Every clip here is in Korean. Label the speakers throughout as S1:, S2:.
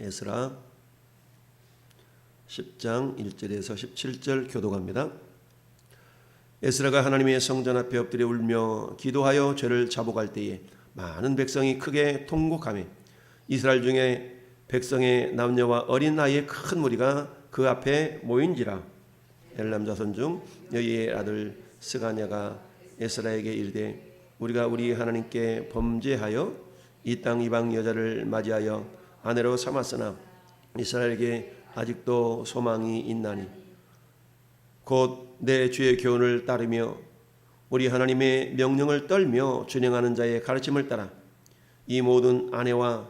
S1: 에스라 10장 1절에서 17절 교도갑니다. 에스라가 하나님의 성전 앞에 엎드려 울며 기도하여 죄를 자복할 때에 많은 백성이 크게 통곡하며 이스라엘 중에 백성의 남녀와 어린 아이의 큰 무리가 그 앞에 모인지라 엘람 자손 중 여기의 아들 스가냐가 에스라에게 이르되 우리가 우리 하나님께 범죄하여 이 땅 이방 여자를 맞이하여 아내로 삼았으나 이스라엘에게 아직도 소망이 있나니 곧 내 주의 교훈을 따르며 우리 하나님의 명령을 떨며 준행하는 자의 가르침을 따라 이 모든 아내와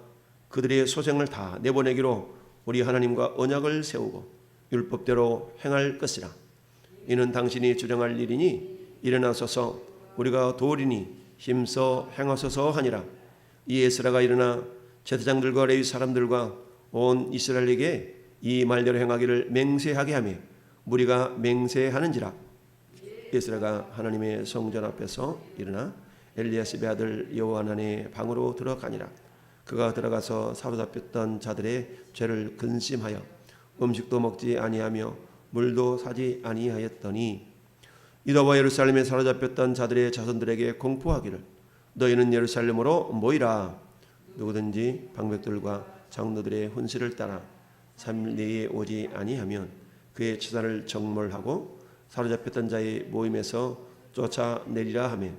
S1: 그들의 소생을 다 내보내기로 우리 하나님과 언약을 세우고 율법대로 행할 것이라. 이는 당신이 주장할 일이니 일어나소서 우리가 도리니 힘써 행하소서 하니라. 이 에스라가 일어나 제사장들과 레위 사람들과 온 이스라엘에게 이 말대로 행하기를 맹세하게 하며 무리가 맹세하는지라. 에스라가 하나님의 성전 앞에서 일어나 엘리야스의 아들 여호하난의 방으로 들어가니라. 그가 들어가서 사로잡혔던 자들의 죄를 근심하여 음식도 먹지 아니하며 물도 사지 아니하였더니 이더와 예루살렘에 사로잡혔던 자들의 자손들에게 공포하기를 너희는 예루살렘으로 모이라 누구든지 방백들과 장로들의 훈시를 따라 3일 내에 오지 아니하면 그의 치사를 정몰하고 사로잡혔던 자의 모임에서 쫓아내리라 하며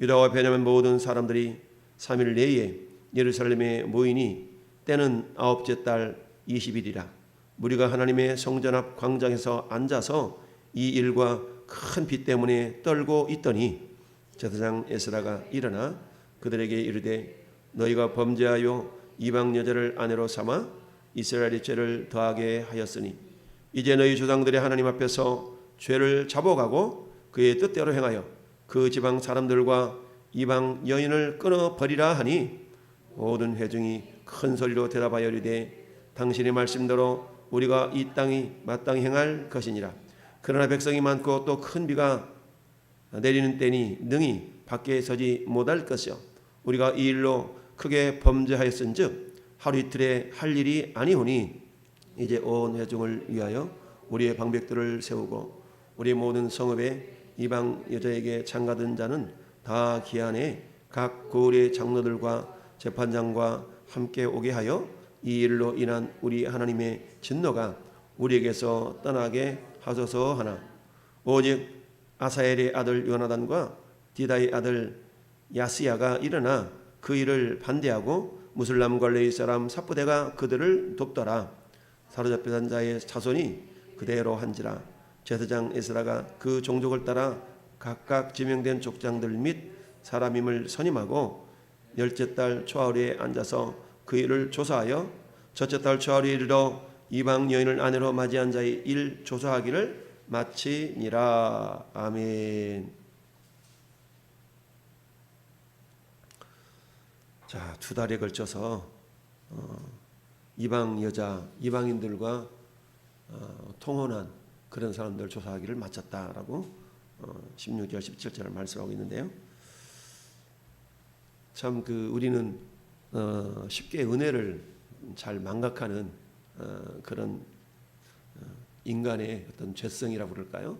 S1: 유다와 베냐민 모든 사람들이 3일 내에 예루살렘에 모이니 때는 아홉째 달 20일이라. 무리가 하나님의 성전 앞 광장에서 앉아서 이 일과 큰 비 때문에 떨고 있더니 제사장 에스라가 일어나 그들에게 이르되 너희가 범죄하여 이방 여자를 아내로 삼아 이스라엘의 죄를 더하게 하였으니 이제 너희 조상들의 하나님 앞에서 죄를 자복하고 그의 뜻대로 행하여 그 지방 사람들과 이방 여인을 끊어 버리라 하니 모든 회중이 큰 소리로 대답하여 이르되 당신의 말씀대로 우리가 이 땅이 마땅히 행할 것이니라. 그러나 백성이 많고 또 큰 비가 내리는 때니 능히 밖에 서지 못할 것이요. 우리가 이 일로 크게 범죄하였은즉 하루 이틀에 할 일이 아니오니 이제 온 회중을 위하여 우리의 방백들을 세우고 우리 모든 성읍에 이방 여자에게 장가든 자는 다 기한에 각 고을의 장로들과 재판장과 함께 오게 하여 이 일로 인한 우리 하나님의 진노가 우리에게서 떠나게 하소서 하나. 오직 아사엘의 아들 요나단과 디다의 아들 야스야가 일어나 그 일을 반대하고 무슬람 관레이 사람 사부대가 그들을 돕더라. 사로잡힌 자의 자손이 그대로 한지라. 제사장 에스라가 그 종족을 따라 각각 지명된 족장들 및 사람임을 선임하고 열째 달 초하루에 앉아서 그 일을 조사하여 첫째 달 초하루에 이르러 이방 여인을 아내로 맞이한 자의 일 조사하기를 마치니라. 아멘. 자, 두 달에 걸쳐서 어, 이방 여자, 이방인들과 어, 통혼한 그런 사람들 조사하기를 마쳤다라고 어, 16절, 17절을 말씀하고 있는데요. 참 그 우리는 어, 쉽게 은혜를 잘 망각하는 어, 그런 어, 인간의 어떤 죄성이라고 그럴까요?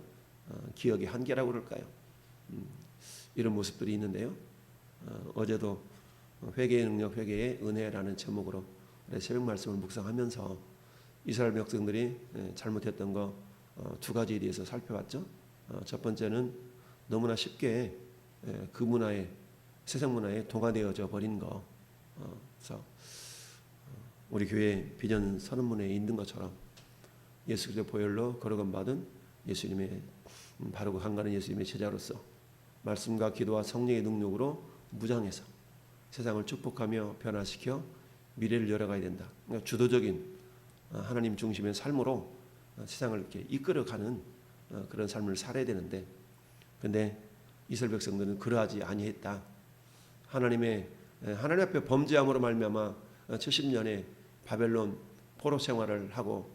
S1: 어, 기억의 한계라고 그럴까요? 음, 이런 모습들이 있는데요. 어, 어제도 회개의 능력, 회개의 은혜라는 제목으로 새벽 말씀을 묵상하면서 이스라엘 백성들이 예, 잘못했던 거 두 가지에 대해서 살펴봤죠. 어, 첫 번째는 너무나 쉽게 예, 그 문화에 세상 문화에 동화되어져 버린 거. 어, 그래서 우리 교회 비전 선언문에 있는 것처럼 예수 그리스도 보혈로 거룩함 받은 예수님의 음, 바르고 한가는 예수님의 제자로서 말씀과 기도와 성령의 능력으로 무장해서 세상을 축복하며 변화시켜 미래를 열어가야 된다. 그러니까 주도적인 어, 하나님 중심의 삶으로 어, 세상을 이렇게 이끌어가는 어, 그런 삶을 살아야 되는데, 근데 이스라엘 백성들은 그러하지 아니했다. 하나님의 하나님 앞에 범죄함으로 말미암아 70년의 바벨론 포로 생활을 하고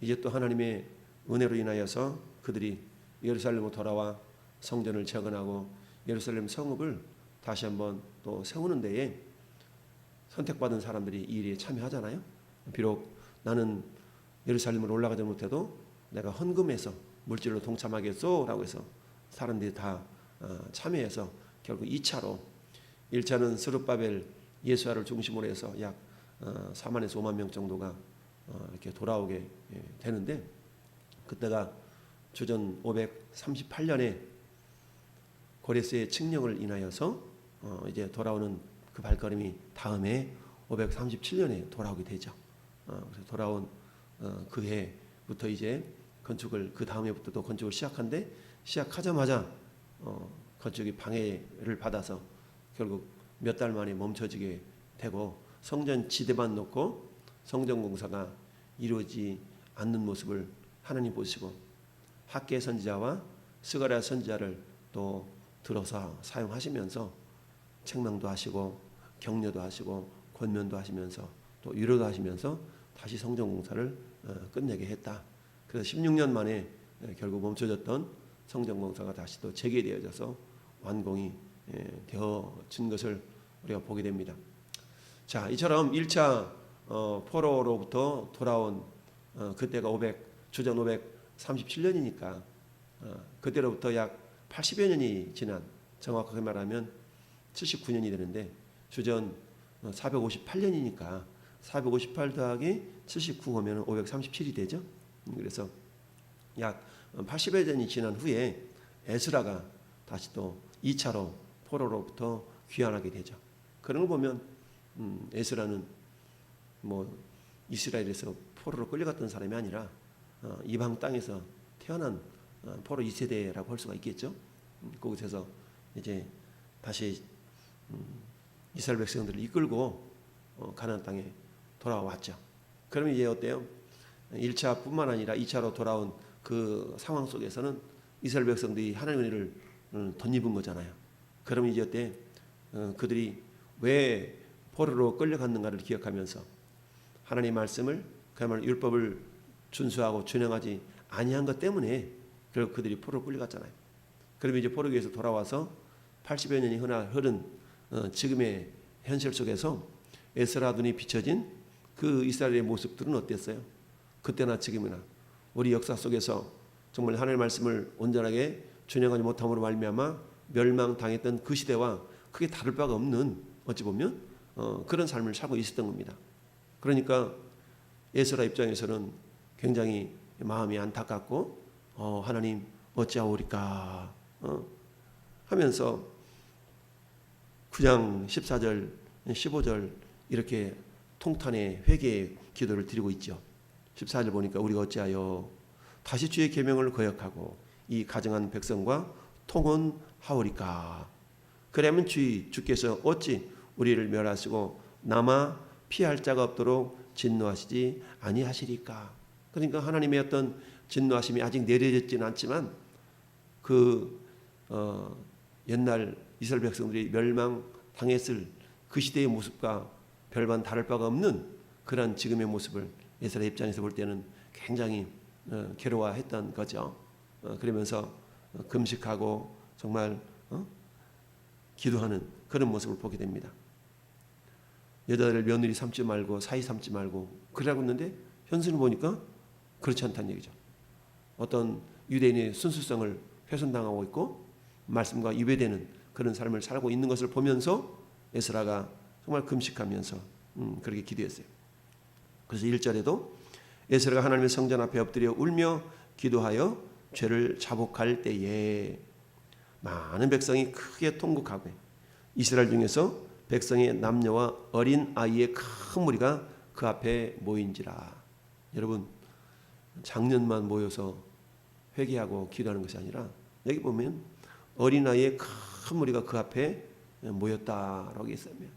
S1: 이제 또 하나님의 은혜로 인하여서 그들이 예루살렘으로 돌아와 성전을 재건하고 예루살렘 성읍을 다시 한번 또 세우는 데에 선택받은 사람들이 이 일에 참여하잖아요. 비록 나는 예루살렘으로 올라가지 못해도 내가 헌금해서 물질로 동참하겠소라고 해서 사람들이 다 어, 참여해서 결국 2차로 1차는 스룹바벨 예수아를 중심으로 해서 약 어, 4만에서 5만 명 정도가 어, 이렇게 돌아오게 예, 되는데 그때가 주전 538년에 고레스의 칙령을 인하여서 어, 이제 돌아오는 그 발걸음이 다음해 537년에 돌아오게 되죠. 어, 그래서 돌아온 어, 그 해부터 이제 건축을 그 다음 해부터 또 건축을 시작한데 시작하자마자 어, 건축이 방해를 받아서 결국 몇 달 만에 멈춰지게 되고 성전 지대만 놓고 성전 공사가 이루어지지 않는 모습을 하나님 보시고 학계 선지자와 스가랴 선지자를 또 들어서 사용하시면서 책망도 하시고 격려도 하시고 권면도 하시면서 또 위로도 하시면서 다시 성전 공사를 어, 끝내게 했다. 그래서 16년 만에 예, 결국 멈춰졌던 성전 공사가 다시 또 재개되어져서 완공이 예, 되어진 것을 우리가 보게 됩니다. 자, 이처럼 1차 어, 포로로부터 돌아온 어, 그때가 500 주전 537년이니까 어, 그때로부터 약 80여 년이 지난 정확하게 말하면 79년이 되는데 주전 458년이니까 458 더하기 79 하면 537이 되죠. 음, 그래서 약 80여 년이 지난 후에 에스라가 다시 또 2차로 포로로부터 귀환하게 되죠. 그런 걸 보면 음, 에스라는 뭐 이스라엘에서 포로로 끌려갔던 사람이 아니라 어, 이방 땅에서 태어난 어, 포로 2세대라고 할 수가 있겠죠. 음, 그곳에서 이제 다시 음, 이스라엘 백성들을 이끌고 어, 가나안 땅에 돌아왔죠. 그러면 이제 어때요? 1차뿐만 아니라 2차로 돌아온 그 상황 속에서는 이스라엘 백성들이 하나님의 은혜를 음, 덧입은 거잖아요. 그러면 이제 어때? 어, 그들이 왜 포로로 끌려갔는가를 기억하면서 하나님 말씀을 그야말로 율법을 준수하고 준행하지 아니한 것 때문에 결국 그들이 포로로 끌려갔잖아요. 그러면 이제 포로기에서 돌아와서 80여 년이 흐나 흐른 어, 지금의 현실 속에서 에스라 눈이 비춰진 그 이스라엘의 모습들은 어땠어요? 그때나 지금이나 우리 역사 속에서 정말 하나님의 말씀을 온전하게 준행하지 못함으로 말미암아 멸망당했던 그 시대와 크게 다를 바가 없는 어찌 보면 어, 그런 삶을 살고 있었던 겁니다. 그러니까 에스라 입장에서는 굉장히 마음이 안타깝고 어, 하나님 어찌하오리까 어, 하면서 9장 14절 15절 이렇게 통탄의 회개의 기도를 드리고 있죠. 14절 보니까 우리가 어찌하여 다시 주의 계명을 거역하고 이 가정한 백성과 통혼하오리까 그러면 주의 주께서 어찌 우리를 멸하시고 남아 피할 자가 없도록 진노하시지 아니하시리까 그러니까 하나님의 어떤 진노하심이 아직 내려졌지는 않지만 그 어, 옛날 이스라엘 백성들이 멸망 당했을 그 시대의 모습과 별반 다를 바가 없는 그런 지금의 모습을 이스라엘 입장에서 볼 때는 굉장히 어, 괴로워했던 거죠. 어, 그러면서 어, 금식하고 정말 어? 기도하는 그런 모습을 보게 됩니다. 여자를 며느리 삼지 말고 사이 삼지 말고 그러고 있는데 현실을 보니까 그렇지 않다는 얘기죠. 어떤 유대인의 순수성을 훼손당하고 있고 말씀과 이배되는 그런 삶을 살고 있는 것을 보면서 에스라가 정말 금식하면서 음, 그렇게 기도했어요. 그래서 1절에도 에스라가 하나님의 성전 앞에 엎드려 울며 기도하여 죄를 자복할 때에 많은 백성이 크게 통곡하고 이스라엘 중에서 백성의 남녀와 어린 아이의 큰 무리가 그 앞에 모인지라. 여러분 작년만 모여서 회개하고 기도하는 것이 아니라 여기 보면 어린 아이의 큰 무리가 그 앞에 모였다라고 했습니다.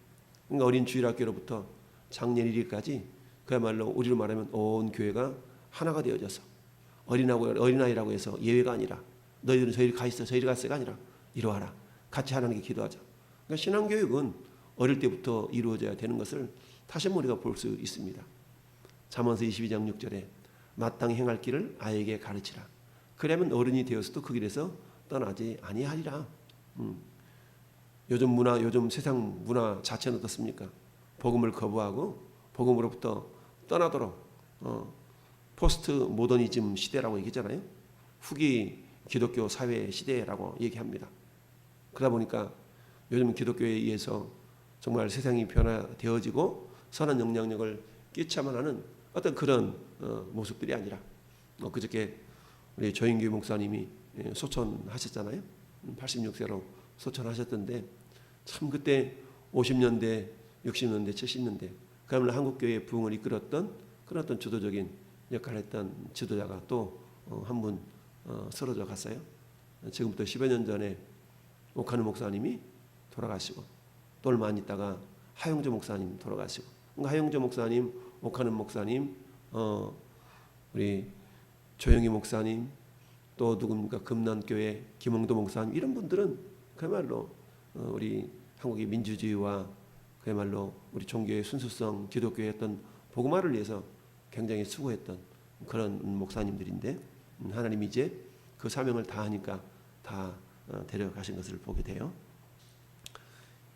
S1: 그러니까 어린 주일학교로부터 작년 1일까지 그야말로 우리로 말하면 온 교회가 하나가 되어져서 어린아이라고, 어린아이라고 해서 예외가 아니라 너희들은 저희 가 있어 저희 갔어가 아니라 이러하라 같이 하나님께 기도하자. 그러니까 신앙교육은 어릴 때부터 이루어져야 되는 것을 다시 한번 우리가 볼 수 있습니다. 잠언서 22장 6절에 마땅히 행할 길을 아이에게 가르치라. 그러면 어른이 되어서도 그 길에서 떠나지 아니하리라. 음. 요즘 문화, 요즘 세상 문화 자체는 어떻습니까? 복음을 거부하고 복음으로부터 떠나도록 어, 포스트 모더니즘 시대라고 얘기했잖아요. 후기 기독교 사회 시대라고 얘기합니다. 그러다 보니까 요즘 기독교에 의해서 정말 세상이 변화되어지고 선한 영향력을 끼쳐만 하는 어떤 그런 어, 모습들이 아니라 어, 그저께 우리 조인규 목사님이 예, 소천하셨잖아요. 86세로 소천하셨던데 참 그때 50년대, 60년대, 70년대 그야말로 한국 교회의 부흥을 이끌었던 그런 어떤 주도적인 역할을 했던 지도자가 또 한분 쓰러져 갔어요. 지금부터 10여 년 전에 오카누 목사님이 돌아가시고 또 얼마 안 있다가 하용조 목사님 돌아가시고 그러니까 하용조 목사님, 오카누 목사님, 어, 우리 조영희 목사님 또 누굽니까 금난교회 김홍도 목사님 이런 분들은 그야말로 어, 우리 한국의 민주주의와 그야말로 우리 종교의 순수성 기독교의 어떤 복음화를 위해서 굉장히 수고했던 그런 목사님들인데 음, 하나님이 이제 그 사명을 다 하니까 다 어, 데려가신 것을 보게 돼요.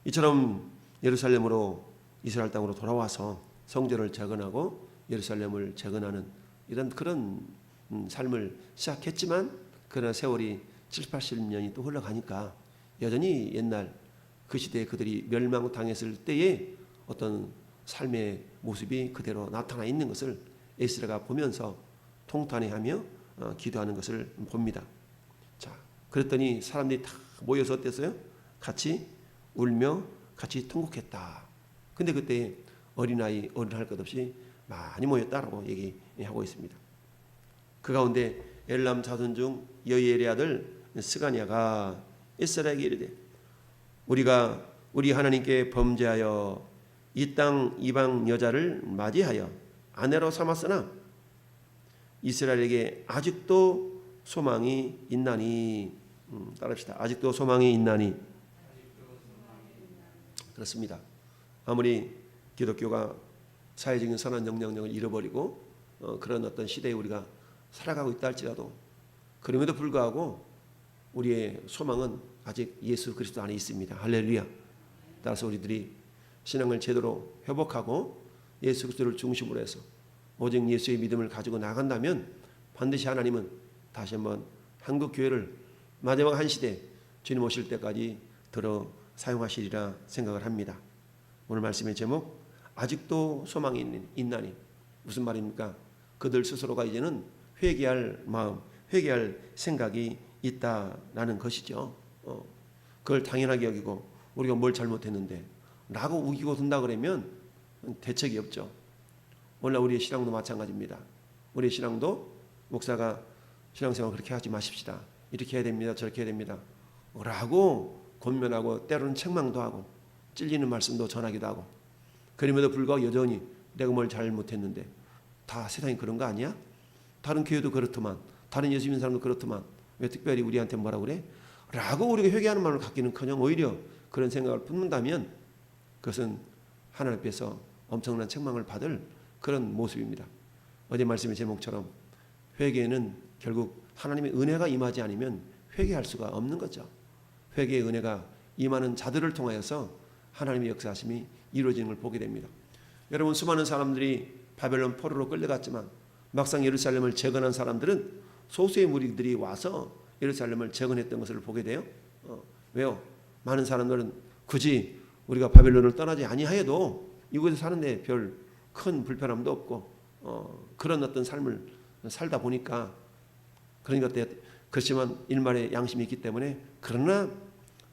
S1: 이처럼 예루살렘으로 이스라엘 땅으로 돌아와서 성전을 재건하고 예루살렘을 재건하는 이런 그런 음, 삶을 시작했지만 그러나 세월이 7, 80년이 또 흘러가니까 여전히 옛날 그 시대에 그들이 멸망당했을 때의 어떤 삶의 모습이 그대로 나타나 있는 것을 에스라가 보면서 통탄해하며 어, 기도하는 것을 봅니다. 자, 그랬더니 사람들이 다 모여서 어땠어요? 같이 울며 같이 통곡했다. 근데 그때 어린아이 어른할 것 없이 많이 모였다라고 얘기하고 있습니다. 그 가운데 엘람 자손 중 여이엘의 아들 스가냐가 이스라엘에게 이르되 우리가 우리 하나님께 범죄하여 이 땅 이방 여자를 맞이하여 아내로 삼았으나 이스라엘에게 아직도 소망이 있나니 음, 따라합시다. 아직도 소망이 있나니 그렇습니다. 아무리 기독교가 사회적인 선한 영향력을 잃어버리고 어, 그런 어떤 시대에 우리가 살아가고 있다 할지라도 그럼에도 불구하고 우리의 소망은 아직 예수 그리스도 안에 있습니다. 할렐루야. 따라서 우리들이 신앙을 제대로 회복하고 예수 그리스도를 중심으로 해서 오직 예수의 믿음을 가지고 나간다면 반드시 하나님은 다시 한번 한국 교회를 마지막 한 시대 주님 오실 때까지 들어 사용하시리라 생각을 합니다. 오늘 말씀의 제목 아직도 소망이 있나니 무슨 말입니까? 그들 스스로가 이제는 회개할 마음, 회개할 생각이 있다라는 것이죠. 어, 그걸 당연하게 여기고 우리가 뭘 잘못했는데 라고 우기고 든다 그러면 대책이 없죠. 오늘 우리의 신앙도 마찬가지입니다. 우리의 신앙도 목사가 신앙생활 그렇게 하지 마십시다. 이렇게 해야 됩니다. 저렇게 해야 됩니다. 라고 권면하고 때로는 책망도 하고 찔리는 말씀도 전하기도 하고 그럼에도 불구하고 여전히 내가 뭘 잘못했는데 다 세상이 그런 거 아니야? 다른 교회도 그렇더만 다른 예수 믿는 사람도 그렇더만 왜 특별히 우리한테 뭐라 그래? 라고 우리가 회개하는 마음을 갖기는커녕 오히려 그런 생각을 품는다면 그것은 하나님 앞에서 엄청난 책망을 받을 그런 모습입니다. 어제 말씀의 제목처럼 회개는 결국 하나님의 은혜가 임하지 않으면 회개할 수가 없는 거죠. 회개의 은혜가 임하는 자들을 통하여서 하나님의 역사하심이 이루어지는 걸 보게 됩니다. 여러분 수많은 사람들이 바벨론 포로로 끌려갔지만 막상 예루살렘을 재건한 사람들은 소수의 무리들이 와서 예루살렘을 재건했던 것을 보게 돼요. 어, 왜요? 많은 사람들은 굳이 우리가 바벨론을 떠나지 아니하여도 이곳에 사는데 별 큰 불편함도 없고 어, 그런 어떤 삶을 살다 보니까 그러니까 그렇지만 일말의 양심이 있기 때문에 그러나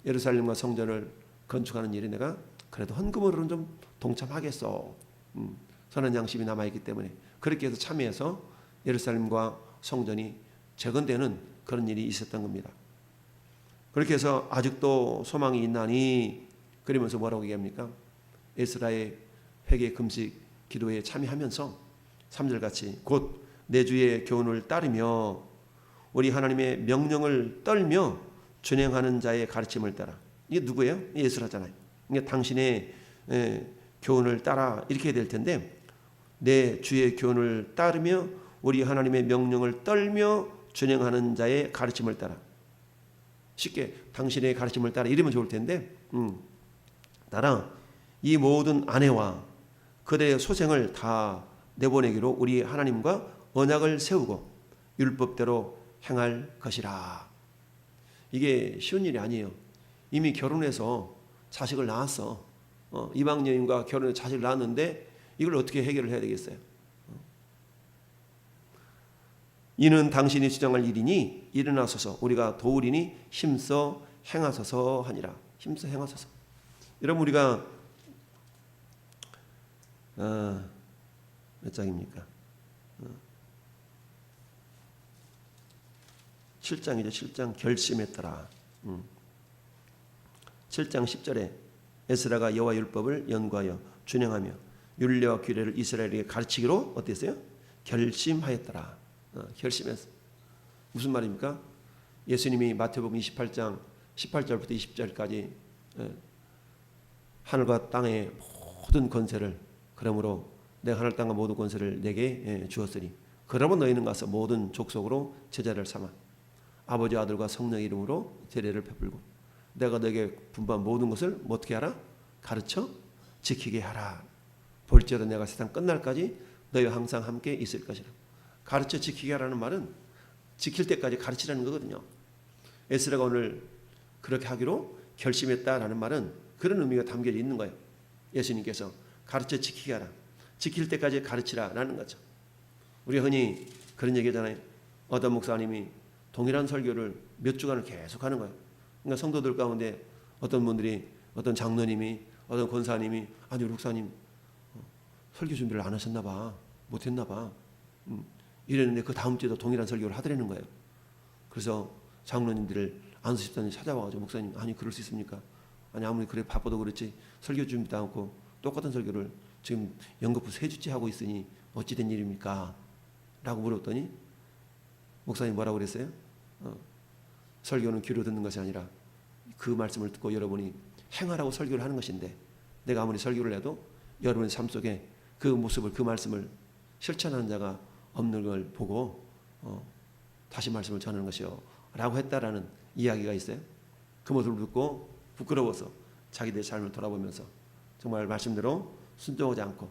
S1: 예루살렘과 성전을 건축하는 일에 내가 그래도 헌금으로는 좀 동참하겠어. 음, 선한 양심이 남아 있기 때문에 그렇게 해서 참여해서 예루살렘과 성전이 재건되는 그런 일이 있었던 겁니다. 그렇게 해서 아직도 소망이 있나니 그러면서 뭐라고 얘기합니까? 에스라의 회개 금식 기도에 참여하면서 3절 같이 곧 내 주의 교훈을 따르며 우리 하나님의 명령을 떨며 준행하는 자의 가르침을 따라 이게 누구예요? 예수라잖아요. 그러니까 당신의 교훈을 따라 이렇게 될 텐데 내 주의 교훈을 따르며 우리 하나님의 명령을 떨며 준행하는 자의 가르침을 따라 쉽게 당신의 가르침을 따라 이러면 좋을 텐데 음, 따라 이 모든 아내와 그대의 소생을 다 내보내기로 우리 하나님과 언약을 세우고 율법대로 행할 것이라. 이게 쉬운 일이 아니에요. 이미 결혼해서 자식을 낳았어. 어, 이방 여인과 결혼해서 자식을 낳았는데 이걸 어떻게 해결을 해야 되겠어요? 어. 이는 당신이 주장할 일이니 일어나소서 우리가 도우리니 힘써 행하소서 하니라. 힘써 행하소서. 여러분 우리가 아, 몇 장입니까? 어. 7장이죠. 7장 결심했더라. 음. 7장 10절에 에스라가 여호와 율법을 연구하여 준행하며 율례와 규례를 이스라엘에게 가르치기로 어땠어요? 결심하였더라. 어, 결심했어. 무슨 말입니까? 예수님이 마태복음 28장 18절부터 20절까지 예, 하늘과 땅의 모든 권세를 그러므로 내가 하늘 땅과 모든 권세를 내게 예, 주었으니 그러면 너희는 가서 모든 족속으로 제자를 삼아 아버지 아들과 성령 이름으로 제례를 베풀고 내가 너에게 분부한 모든 것을 뭐 어떻게 하라? 가르쳐 지키게 하라. 볼지어다 내가 세상 끝날까지 너희와 항상 함께 있을 것이라. 가르쳐 지키게 하라는 말은 지킬 때까지 가르치라는 거거든요. 에스라가 오늘 그렇게 하기로 결심했다라는 말은 그런 의미가 담겨 있는 거예요. 예수님께서 가르쳐 지키게 하라. 지킬 때까지 가르치라라는 거죠. 우리가 흔히 그런 얘기잖아요. 어떤 목사님이 동일한 설교를 몇 주간을 계속 하는 거예요. 그러니까 성도들 가운데 어떤 분들이 어떤 장로님이 어떤 권사님이 아니 우리 목사님 어, 설교 준비를 안 하셨나 봐. 못 했나 봐. 음, 이랬는데 그 다음 주에도 동일한 설교를 하더라는 거예요. 그래서 장로님들을 안수집단이 찾아와가지고 목사님 아니 그럴 수 있습니까? 아니 아무리 그래 바빠도 그렇지 설교 준비도 않고 똑같은 설교를 지금 연거푸 세 주째 하고 있으니 어찌 된 일입니까? 라고 물었더니 목사님 뭐라고 그랬어요? 어, 설교는 귀로 듣는 것이 아니라 그 말씀을 듣고 여러분이 행하라고 설교를 하는 것인데 내가 아무리 설교를 해도 여러분의 삶 속에 그 모습을 그 말씀을 실천하는 자가 없는 걸 보고 어, 다시 말씀을 전하는 것이요 라고 했다라는 이야기가 있어요. 그 모습을 듣고 부끄러워서 자기들의 삶을 돌아보면서 정말 말씀대로 순종하지 않고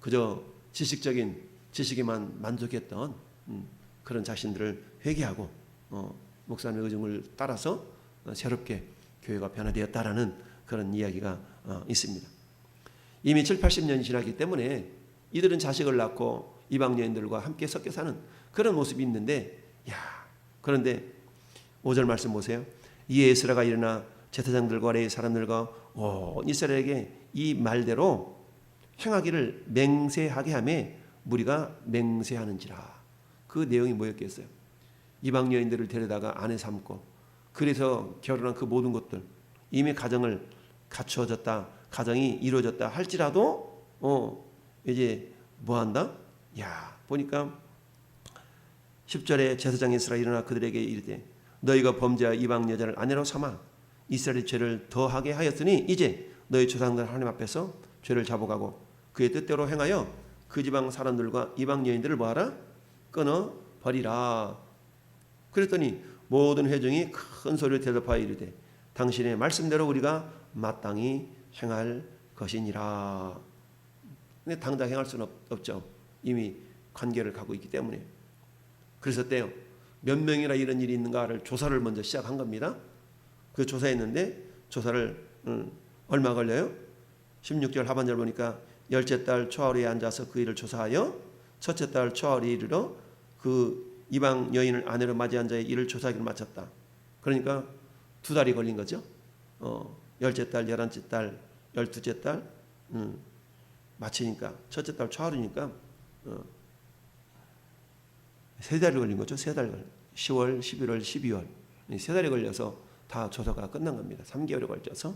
S1: 그저 지식적인 지식에만 만족했던 음, 그런 자신들을 회개하고 어, 목사님의 의중을 따라서 어, 새롭게 교회가 변화되었다라는 그런 이야기가 어, 있습니다. 이미 7, 80년이 지났기 때문에 이들은 자식을 낳고 이방 여인들과 함께 섞여 사는 그런 모습이 있는데 야 그런데 5절 말씀 보세요. 이에 에스라가 일어나 제사장들과 레위 사람들과 온 이스라엘에게 이 말대로 행하기를 맹세하게 하며 무리가 맹세하는지라. 그 내용이 뭐였겠어요? 이방 여인들을 데려다가 아내 삼고 그래서 결혼한 그 모든 것들 이미 가정을 갖추어졌다 가정이 이루어졌다 할지라도 어 이제 뭐 한다? 야 보니까 10절에 제사장 이스라 일어나 그들에게 이르되 너희가 범죄하 이방 여자를 아내로 삼아 이스라엘 죄를 더하게 하였으니 이제 너희 조상들 하나님 앞에서 죄를 잡아가고 그의 뜻대로 행하여 그 지방 사람들과 이방 여인들을 뭐하라? 끊어 버리라. 그랬더니 모든 회중이 큰 소리로 대답하여 이르되 당신의 말씀대로 우리가 마땅히 행할 것이니라. 근데 당장 행할 수는 없, 죠 이미 관계를 갖고 있기 때문에. 그래서 때요. 몇 명이나 이런 일이 있는가를 조사를 먼저 시작한 겁니다. 그 조사했는데 조사를 음, 얼마 걸려요? 16절 하반절 보니까 열째 달 초하루에 앉아서 그 일을 조사하여 첫째 달 초하루에 이르러 그 이방 여인을 아내로 맞이한 자의 일을 조사하기를 마쳤다. 그러니까 두 달이 걸린 거죠. 어, 열째 달, 열한째 달, 열두째 달 음, 마치니까 첫째 달 초하루니까 어, 세 달이 걸린 거죠. 세 달. 10월, 11월, 12월. 세 달이 걸려서 다 조사가 끝난 겁니다. 3개월에 걸쳐서.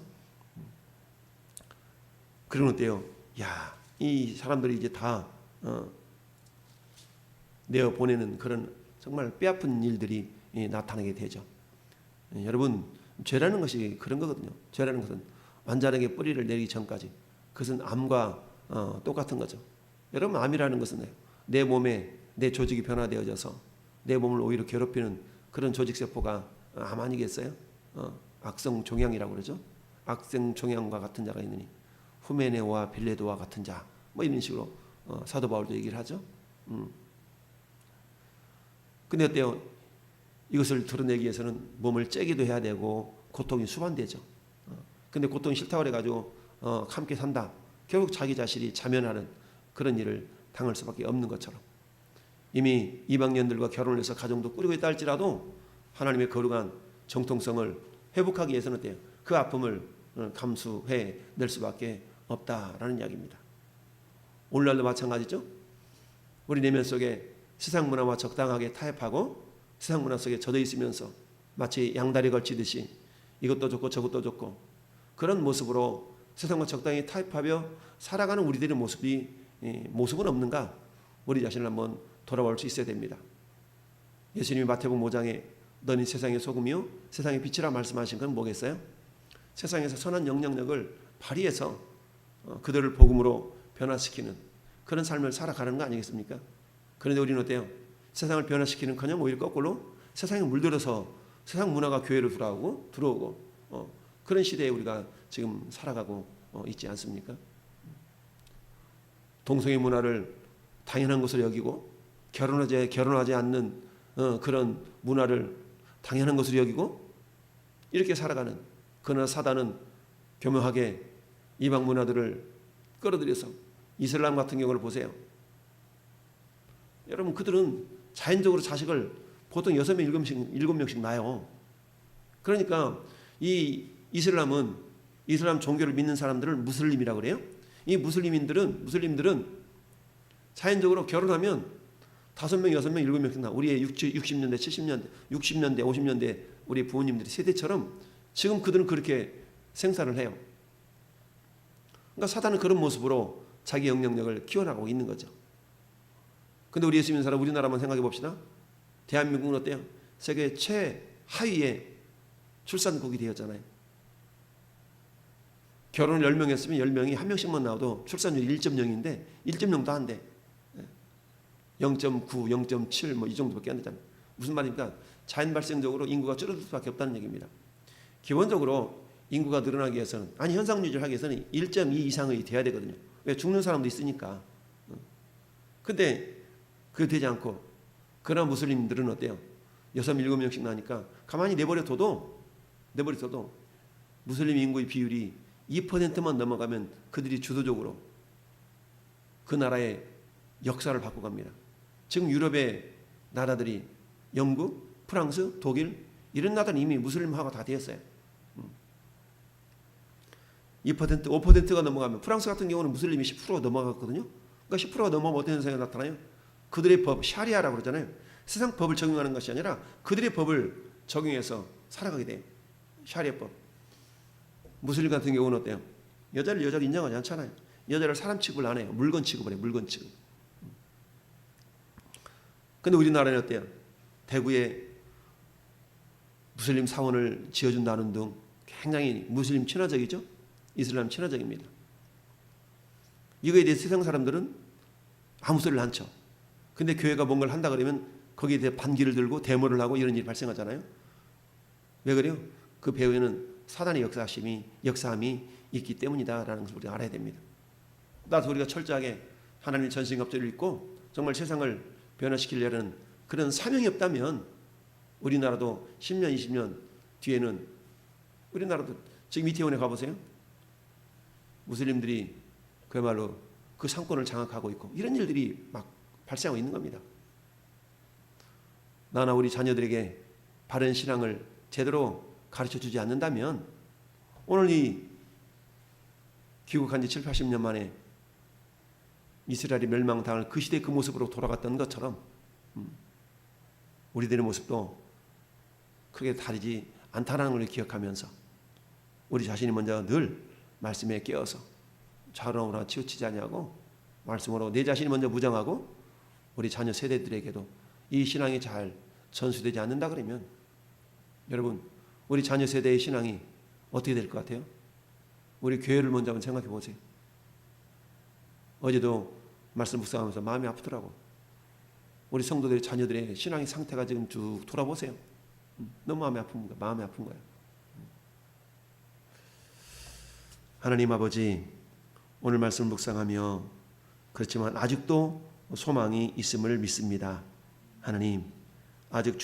S1: 그러는 때요. 야, 이 사람들이 이제 다 어, 내어 보내는 그런 정말 뼈아픈 일들이 예, 나타나게 되죠. 예, 여러분, 죄라는 것이 그런 거거든요. 죄라는 것은 완전하게 뿌리를 내리기 전까지 그것은 암과 어, 똑같은 거죠. 여러분, 암이라는 것은 내 몸에 내 조직이 변화되어져서 내 몸을 오히려 괴롭히는 그런 조직 세포가 암 아니겠어요? 어, 악성 종양이라고 그러죠. 악성 종양과 같은 자가 있느니 후메네와 빌레도와 같은 자, 뭐 이런 식으로 어, 사도 바울도 얘기를 하죠. 음. 근데 어때요? 이것을 드러내기 위해서는 몸을 째기도 해야 되고 고통이 수반되죠. 어. 근데 고통이 싫다고 그래가지고 어, 함께 산다. 결국 자기 자신이 자면하는 그런 일을 당할 수밖에 없는 것처럼 이미 이방년들과 결혼을 해서 가정도 꾸리고 있다 할지라도 하나님의 거룩한 정통성을 회복하기 위해서는 어때요? 그 아픔을 어, 감수해 낼 수밖에 없다라는 이야기입니다. 오늘날도 마찬가지죠. 우리 내면 속에 세상 문화와 적당하게 타협하고 세상 문화 속에 젖어 있으면서 마치 양다리 걸치듯이 이것도 좋고 저것도 좋고 그런 모습으로 세상과 적당히 타협하며 살아가는 우리들의 모습이 이, 모습은 없는가? 우리 자신을 한번 돌아볼 수 있어야 됩니다. 예수님이 마태복음 5장에 너는 세상의 소금이요 세상의 빛이라 말씀하신 건 뭐겠어요? 세상에서 선한 영향력을 발휘해서 어, 그들을 복음으로 변화시키는 그런 삶을 살아가는 거 아니겠습니까? 그런데 우리는 어때요? 세상을 변화시키는커녕 오히려 거꾸로 세상에 물들어서 세상 문화가 교회로 들어오고 들어오고 어, 그런 시대에 우리가 지금 살아가고 어, 있지 않습니까? 동성애 문화를 당연한 것으로 여기고 결혼하지 결혼하지 않는 어, 그런 문화를 당연한 것으로 여기고 이렇게 살아가는 그러나 사단은 교묘하게 이방 문화들을 끌어들여서 이슬람 같은 경우를 보세요. 여러분 그들은 자연적으로 자식을 보통 여섯 명 일곱 명씩 일곱 명씩 낳아요. 그러니까 이 이슬람은 이슬람 종교를 믿는 사람들을 무슬림이라고 그래요. 이 무슬림인들은 무슬림들은 자연적으로 결혼하면 다섯 명, 여섯 명, 일곱 명씩 나. 우리의 60년대, 70년대, 60년대, 50년대 우리 부모님들이 세대처럼 지금 그들은 그렇게 생산을 해요. 그러니까 사단은 그런 모습으로 자기 영향력을 키워나가고 있는 거죠. 근데 우리 예수 믿는 사람 우리나라만 생각해 봅시다. 대한민국은 어때요? 세계 최하위의 출산국이 되었잖아요. 결혼을 10명 했으면 10명이 한 명씩만 나와도 출산율 1.0인데 1.0도 안 돼. 0.9, 0.7 뭐 이 정도밖에 안 되잖아요. 무슨 말입니까? 자연 발생적으로 인구가 줄어들 수밖에 없다는 얘기입니다. 기본적으로 인구가 늘어나기 위해서는 아니 현상 유지를 하기 위해서는 1.2 이상이 돼야 되거든요. 왜 죽는 사람도 있으니까. 근데 그게 되지 않고 그러나 무슬림들은 어때요? 여섯 일곱 명씩 나니까 가만히 내버려 둬도 내버려 둬도 무슬림 인구의 비율이 2%만 넘어가면 그들이 주도적으로 그 나라의 역사를 바꿔갑니다. 지금 유럽의 나라들이 영국, 프랑스, 독일 이런 나라는 이미 무슬림화가 다 되었어요. 2% 5%가 넘어가면 프랑스 같은 경우는 무슬림이 10%가 넘어갔거든요. 그러니까 10%가 넘어가면 어떤 현상이 나타나요? 그들의 법 샤리아라고 그러잖아요. 세상 법을 적용하는 것이 아니라 그들의 법을 적용해서 살아가게 돼요. 샤리아법. 무슬림 같은 경우는 어때요? 여자를 여자로 인정하지 않잖아요. 여자를 사람 취급을 안 해요. 물건 취급을 해요. 물건 취급. 근데 우리나라는 어때요? 대구에 무슬림 사원을 지어준다는 등 굉장히 무슬림 친화적이죠? 이슬람 친화적입니다. 이거에 대해 세상 사람들은 아무 소리를 안 쳐. 근데 교회가 뭔가를 한다 그러면 거기에 대해 반기를 들고 데모를 하고 이런 일이 발생하잖아요. 왜 그래요? 그 배후에는 사단의 역사심이 역사함이 있기 때문이다라는 것을 우리가 알아야 됩니다. 따라서 우리가 철저하게 하나님 전신갑주를 입고 정말 세상을 변화시키려는 그런 사명이 없다면 우리나라도 10년, 20년 뒤에는 우리나라도 지금 이태원에 가보세요. 무슬림들이 그야말로 그 상권을 장악하고 있고 이런 일들이 막 발생하고 있는 겁니다. 나나 우리 자녀들에게 바른 신앙을 제대로 가르쳐 주지 않는다면 오늘 이 귀국한 지 7, 80년 만에 이스라엘이 멸망당할 그 시대 그 모습으로 돌아갔던 것처럼 음, 우리들의 모습도 크게 다르지 않다는 걸 기억하면서 우리 자신이 먼저 늘 말씀에 깨어서 좌우나 치우치지 아니하고 말씀으로 내 자신이 먼저 무장하고 우리 자녀 세대들에게도 이 신앙이 잘 전수되지 않는다 그러면 여러분 우리 자녀 세대의 신앙이 어떻게 될 것 같아요? 우리 교회를 먼저 한번 생각해 보세요. 어제도 말씀 묵상하면서 마음이 아프더라고. 우리 성도들의 자녀들의 신앙의 상태가 지금 쭉 돌아보세요. 음, 너무 마음이 아픈 거야. 마음이 아픈 거야. 하나님 아버지 오늘 말씀 묵상하며 그렇지만 아직도 소망이 있음을 믿습니다. 하나님, 아직 주